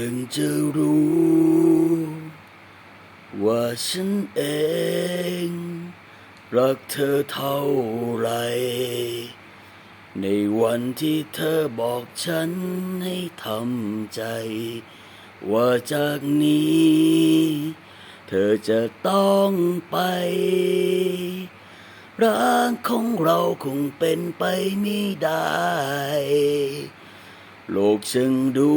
พิ่งจะรู้ ว่าฉันเอง รักเธอเท่าไร ในวันที่เธอบอกฉันให้ทำใจ ว่าจากนี้ เธอจะต้องไปร่างของเราคงเป็นไปไม่ได้ โลกช่างดู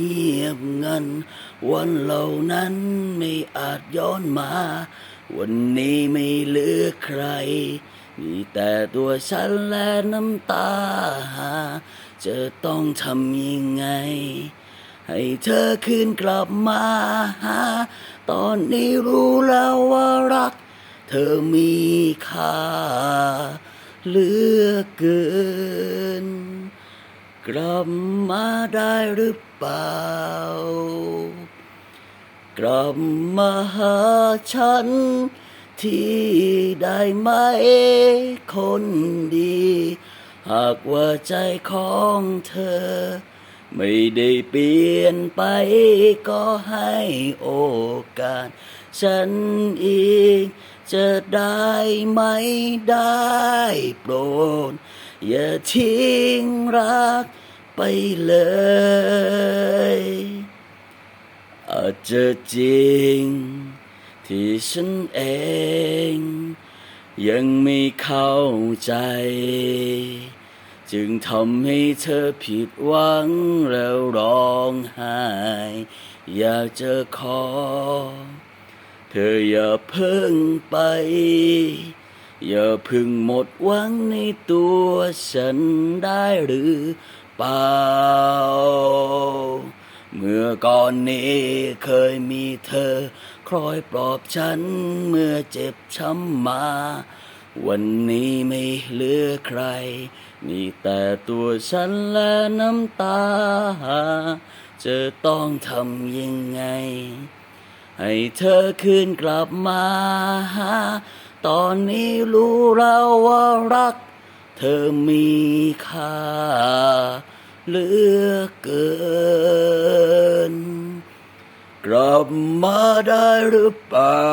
เงียบงัน วันเหล่านั้นไม่อาจย้อนมา วันนี้ไม่เหลือใคร มีแต่ตัวฉันและน้ำตา จะต้องทำยังไง ให้เธอคืนกลับมาหาตอนนี้รู้แล้วว่ารัก เธอมีค่าเหลือเกิน กลับมาได้หรือเปล่า กลับมาหาฉัน ที่ได้ไหมคนดี หากว่าใจของเธอ ไม่ได้เปลี่ยนไปก็ให้โอกาส ฉันอีก จะได้ไหมได้โปรด อย่าทิ้งรักไปเลย อาจจะจริง ที่ฉันเอง ยังไม่เข้าใจ จึงทำให้เธอผิดหวังแล้วร้องไห้ อยากจะขอ เธออย่าเพิ่งไป อย่าพึ่งหมดหวังในตัวฉันได้หรือเปล่า เมื่อก่อนนี้เคยมีเธอ คอยปลอบฉันเมื่อเจ็บช้ำมา วันนี้ไม่เหลือใคร มีแต่ตัวฉันและน้ำตา จะต้องทำยังไง ให้เธอคืนกลับมา ตอนนี้รู้แล้วว่ารัก เธอมีค่าเหลือเกิน กลับมาได้หรือเปล่า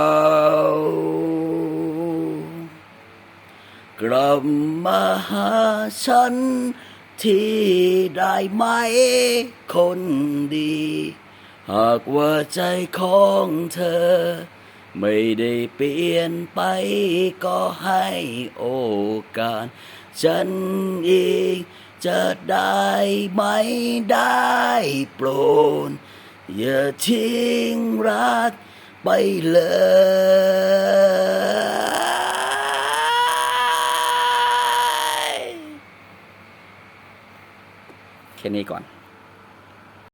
กลับมาหาฉัน ที่ได้ไหมคนดี หากว่าใจของเธอ ไม่ได้เปลี่ยนไปก็ให้โอกาส ฉันอีกจะได้ไหมได้โปรดอย่าทิ้งรักไปเลย แค่ นี้ก่อน